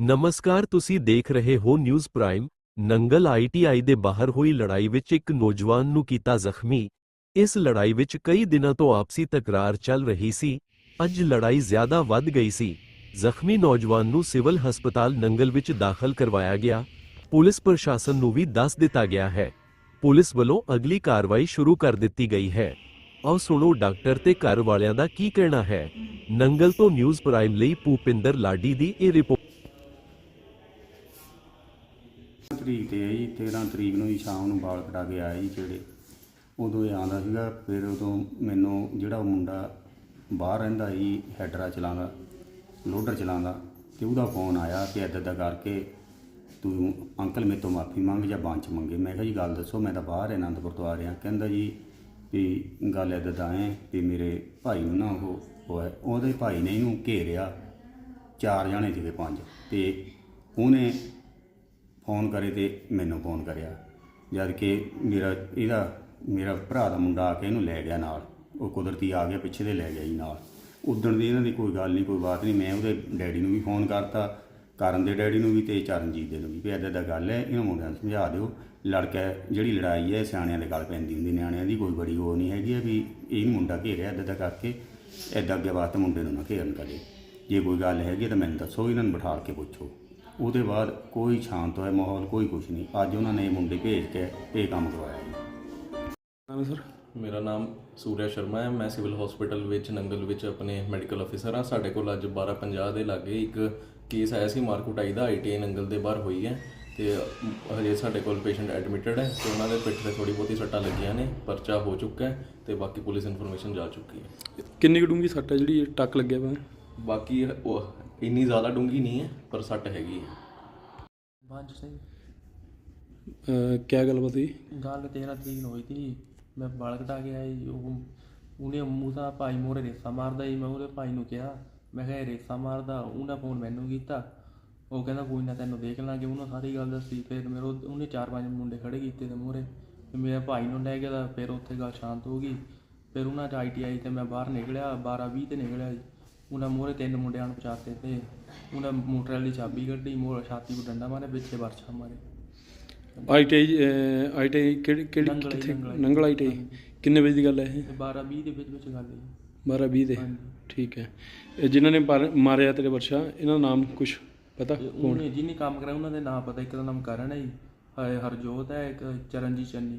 ਨਮਸਕਾਰ, ਤੁਸੀਂ ਦੇਖ ਰਹੇ ਹੋ ਨਿਊਜ਼ ਪ੍ਰਾਈਮ। ਨੰਗਲ ਆਈਟੀਆਈ ਦੇ ਬਾਹਰ ਹੋਈ ਲੜਾਈ ਵਿੱਚ ਇੱਕ ਨੌਜਵਾਨ ਨੂੰ ਕੀਤਾ ਜ਼ਖਮੀ। ਇਸ ਲੜਾਈ ਵਿੱਚ ਕਈ ਦਿਨਾਂ ਤੋਂ ਆਪਸੀ ਤਕਰਾਰ ਚੱਲ ਰਹੀ ਸੀ। ਅੱਜ ਲੜਾਈ ਜ਼ਿਆਦਾ ਵੱਧ ਗਈ ਸੀ। ਜ਼ਖਮੀ ਨੌਜਵਾਨ ਨੂੰ ਸਿਵਲ ਹਸਪਤਾਲ ਨੰਗਲ ਵਿੱਚ ਦਾਖਲ ਕਰਵਾਇਆ ਗਿਆ। ਪੁਲਿਸ ਪ੍ਰਸ਼ਾਸਨ ਨੂੰ ਵੀ ਦੱਸ ਦਿੱਤਾ ਗਿਆ ਹੈ। ਪੁਲਿਸ ਵੱਲੋਂ ਅਗਲੀ ਕਾਰਵਾਈ ਸ਼ੁਰੂ ਕਰ ਦਿੱਤੀ ਗਈ ਹੈ। ਆਓ ਸੁਣੋ, ਡਾਕਟਰ ਤੇ ਘਰ ਵਾਲਿਆਂ ਦਾ ਕੀ ਕਹਿਣਾ ਹੈ। ਨੰਗਲ ਤੋਂ ਨਿਊਜ਼ ਪ੍ਰਾਈਮ ਲਈ ਭੂਪਿੰਦਰ ਲਾਡੀ ਦੀ ਇਹ ਰਿਪੋਰਟ ਤਰੀਕ ਤੇ ਆਈ 13 ਤਰੀਕ ਨੂੰ ਹੀ ਸ਼ਾਮ ਨੂੰ ਬਾਲ ਕਟਾ ਕੇ ਆਇਆ ਜੀ ਜਿਹੜੇ ਉਦੋਂ ਇਹ ਆਂਦਾ ਸੀਗਾ, ਫਿਰ ਉਦੋਂ ਮੈਨੂੰ ਜਿਹੜਾ ਉਹ ਮੁੰਡਾ ਬਾਹਰ ਰਹਿੰਦਾ ਸੀ, ਹੈਡਰਾ ਚਲਾਉਂਦਾ, ਲੋਡਰ ਚਲਾਉਂਦਾ, ਤੇ ਉਹਦਾ ਫੋਨ ਆਇਆ ਕਿ ਇੱਦਾਂ ਦਾ ਕਰਕੇ ਤੂੰ ਅੰਕਲ ਮੇਰੇ ਤੋਂ ਮਾਫੀ ਮੰਗ ਜਾਂ ਬਾਂਚ ਮੰਗੇ। ਮੈਂ ਕਿਹਾ ਜੀ, ਗੱਲ ਦੱਸੋ, ਮੈਂ ਤਾਂ ਬਾਹਰ ਆਨੰਦਪੁਰ ਤੋਂ ਆ ਰਿਹਾ। ਕਹਿੰਦਾ ਜੀ ਵੀ ਗੱਲ ਇੱਦਾਂ ਦਾ ਹੈ ਵੀ ਮੇਰੇ ਭਾਈ ਨੂੰ ਨਾ ਉਹ ਹੋਇਆ ਉਹਦੇ ਭਾਈ ਨੇ ਇਹਨੂੰ ਘੇਰਿਆ ਚਾਰ ਜਾਣੇ ਸੀਗੇ ਪੰਜ। ਤੇ ਉਹਨੇ ਫੋਨ ਕਰੇ ਤੇ ਮੈਨੂੰ ਫੋਨ ਕਰਿਆ। ਜਦ ਕਿ ਮੇਰਾ ਇਹਦਾ, ਮੇਰਾ ਭਰਾ ਦਾ ਮੁੰਡਾ ਆ ਕੇ ਇਹਨੂੰ ਲੈ ਗਿਆ ਨਾਲ। ਉਹ ਕੁਦਰਤੀ ਆ ਗਿਆ, ਪਿੱਛੇ ਦੇ ਲੈ ਗਿਆ ਜੀ ਨਾਲ। ਉਦਣ ਦੀ ਇਹਨਾਂ ਦੀ ਕੋਈ ਗੱਲ ਨਹੀਂ, ਕੋਈ ਬਾਤ ਨਹੀਂ। ਮੈਂ ਉਹਦੇ ਡੈਡੀ ਨੂੰ ਵੀ ਫੋਨ ਕਰਤਾ, ਕਰਨ ਦੇ ਡੈਡੀ ਨੂੰ ਵੀ ਤੇ ਚਰਨਜੀਤ ਦੇ ਨੂੰ ਵੀ। ਵੀ ਇੱਦਾਂ ਦਾ ਗੱਲ ਹੈ, ਇਹਨਾਂ ਮੁੰਡਿਆਂ ਨੂੰ ਸਮਝਾ ਦਿਓ। ਲੜਕਾ, ਜਿਹੜੀ ਲੜਾਈ ਹੈ, ਸਿਆਣਿਆਂ ਦੇ ਗੱਲ ਪੈਂਦੀ ਹੁੰਦੀ, ਨਿਆਣਿਆਂ ਦੀ ਕੋਈ ਬੜੀ ਉਹ ਨਹੀਂ ਹੈਗੀ ਹੈ ਵੀ ਇਹ ਮੁੰਡਾ ਘੇਰਿਆ ਇੱਦਾਂ ਦਾ ਕਰਕੇ ਇੱਦਾਂ ਅੱਗੇ ਵਾਸਤੇ ਮੁੰਡੇ ਨੂੰ ਨਾ ਘੇਰਨ ਕਰੇ। ਜੇ ਕੋਈ ਗੱਲ ਹੈਗੀ ਤਾਂ ਮੈਨੂੰ ਦੱਸੋ, ਇਹਨਾਂ ਨੂੰ ਬਿਠਾਲ ਕੇ ਪੁੱਛੋ। ਉਹਦੇ ਬਾਅਦ ਕੋਈ ਸ਼ਾਂਤ ਹੋਇਆ ਮਾਹੌਲ ਕੋਈ ਕੁਝ ਨਹੀਂ। ਅੱਜ ਉਹਨਾਂ ਨੇ ਇਹ ਮੁੰਡੇ ਭੇਜ ਕੇ ਇਹ ਕੰਮ ਕਰਵਾਇਆ ਜੀ। ਨਾਮ ਹੈ ਸਰ? ਮੇਰਾ ਨਾਮ ਸੂਰਿਆ ਸ਼ਰਮਾ ਹੈ। ਮੈਂ ਸਿਵਲ ਹਸਪੀਟਲ ਵਿੱਚ ਨੰਗਲ ਵਿੱਚ ਆਪਣੇ ਮੈਡੀਕਲ ਅਫੀਸਰ ਹਾਂ। ਸਾਡੇ ਕੋਲ ਅੱਜ 12:50 ਦੇ ਲਾਗੇ ਇੱਕ ਕੇਸ ਆਇਆ ਸੀ। ਮਾਰਕੁਟਾਈ ਦਾ ਆਈਟੀਆਈ ਨੰਗਲ ਦੇ ਬਾਹਰ ਹੋਈ ਹੈ ਤੇ ਹਜੇ ਸਾਡੇ ਕੋਲ ਪੇਸ਼ੈਂਟ ਐਡਮਿਟਡ ਹੈ ਤੇ ਉਹਨਾਂ ਦੇ ਪਿੱਠ ਤੇ ਥੋੜੀ ਬਹੁਤੀ ਸੱਟਾਂ ਲੱਗੀਆਂ ਨੇ। ਪਰਚਾ ਹੋ ਚੁੱਕਾ ਹੈ ਤੇ ਬਾਕੀ ਪੁਲਿਸ ਇਨਫੋਰਮੇਸ਼ਨ ਜਾ ਚੁੱਕੀ ਹੈ। ਕਿੰਨੀ ਕੁ ਡੂੰਗੀ ਸੱਟ ਹੈ ਜਿਹੜੀ? ਟੱਕ ਲੱਗਿਆ ਵਾ ਬਾਕੀ ਉਹ ਇੰਨੀ ਜ਼ਿਆਦਾ ਡੂੰਗੀ ਨਹੀਂ ਹੈ ਪਰ ਸੱਟ ਹੈਗੀ ਹੈ। ਬਾਜ ਸਿੰਘ ਕਿਆ ਗੱਲਬਾਤ ਹੋਈ? ਗੱਲ 13 ਤਰੀਕ ਨੂੰ ਹੋਈ ਤੀ। ਮੈਂ ਵਾਲ ਕਟਾ ਕੇ ਆਈ ਉਹ ਉਹਨੇ ਮੂੰਹ ਦਾ ਭਾਈ ਮੋਰੇ ਰੇਸਾ ਮਾਰਦਾ ਸੀ ਮੈਂ ਉਹਦੇ ਭਾਈ ਨੂੰ ਕਿਹਾ। ਮੈਂ ਕਿਹਾ ਇਹ ਰੇਸਾ ਮਾਰਦਾ ਉਹਨੇ ਫੋਨ ਮੈਨੂੰ ਕੀਤਾ। ਉਹ ਕਹਿੰਦਾ ਕੋਈ ਨਾ ਤੈਨੂੰ ਦੇਖ ਲਾਂਗੇ। ਉਹਨੇ ਸਾਰੀ ਗੱਲ ਦੱਸੀ ਫਿਰ ਮੇਰੇ ਉਹ- ਉਹਨੇ ਚਾਰ ਪੰਜ ਮੁੰਡੇ ਖੜੇ ਕੀਤੇ ਤੇ ਮੋਰੇ ਤੇ ਮੇਰੇ ਭਾਈ ਨੂੰ ਲੈ ਗਿਆ ਤਾਂ ਫਿਰ ਉੱਥੇ ਗੱਲ ਸ਼ਾਂਤ ਹੋ ਗਈ। ਫਿਰ ਉਹਨਾਂ ਚ ਆਈਟੀਆਈ ਤੇ ਮੈਂ ਬਾਹਰ ਨਿਕਲਿਆ 12 20 ਤੇ ਨਿਕਲਿਆ ਜੀ ਉਹਨਾਂ ਮੋਰੇ ਤਿੰਨ ਮੁੰਡਿਆਂ ਨੂੰ ਪਛਾਤੇ ਤੇ ਉਹਨਾਂ ਮੋਟਰ ਵਾਲੀ ਚਾਬੀ ਕੱਢੀ ਮੋਰ ਛਾਤੀ ਨੂੰ ਡੰਡਾ ਮਾਰੇ ਪਿੱਛੇ ਵਰਛਾ ਮਾਰੇ ਆਈਟੀਆਈ ਆਈਟੀਆਈ ਕਿਹੜੀ ਕਿਹੜੀ ਨੰਗਲ ਆਈ, ਕਿੱਥੇ? ਨੰਗਲ ਆਈ। ਨੰਗਲ ਆਈਟੀਆਈ ਕਿੰਨੇ ਵਜੇ ਦੀ ਗੱਲ ਹੈ ਇਹ? ਤੇ 12 20 ਦੇ ਵਿੱਚ ਵਿੱਚ ਗੱਲ ਹੈ 12 20 ਦੇ। ਹਾਂਜੀ। ਠੀਕ ਹੈ। ਇਹ ਜਿਨ੍ਹਾਂ ਨੇ ਮਾਰ- ਮਾਰਿਆ ਤੇਰੇ ਵਰਸ਼ਾ ਇਹਨਾਂ ਦਾ ਨਾਮ ਕੁਝ ਪਤਾ? ਤੇ ਉਹਨੇ ਜਿਹਨੇ ਕੰਮ ਕਰਾਇਆ ਉਹਨਾਂ ਦੇ ਨਾਮ ਪਤਾ ਇੱਕ ਦਾ ਨਾਮ ਕਰਨ ਹੈ ਜੀ। ਹ- ਹਰਜੋਤ ਹੈ ਇੱਕ ਚਰਨਜੀਤ ਚੰਨੀ।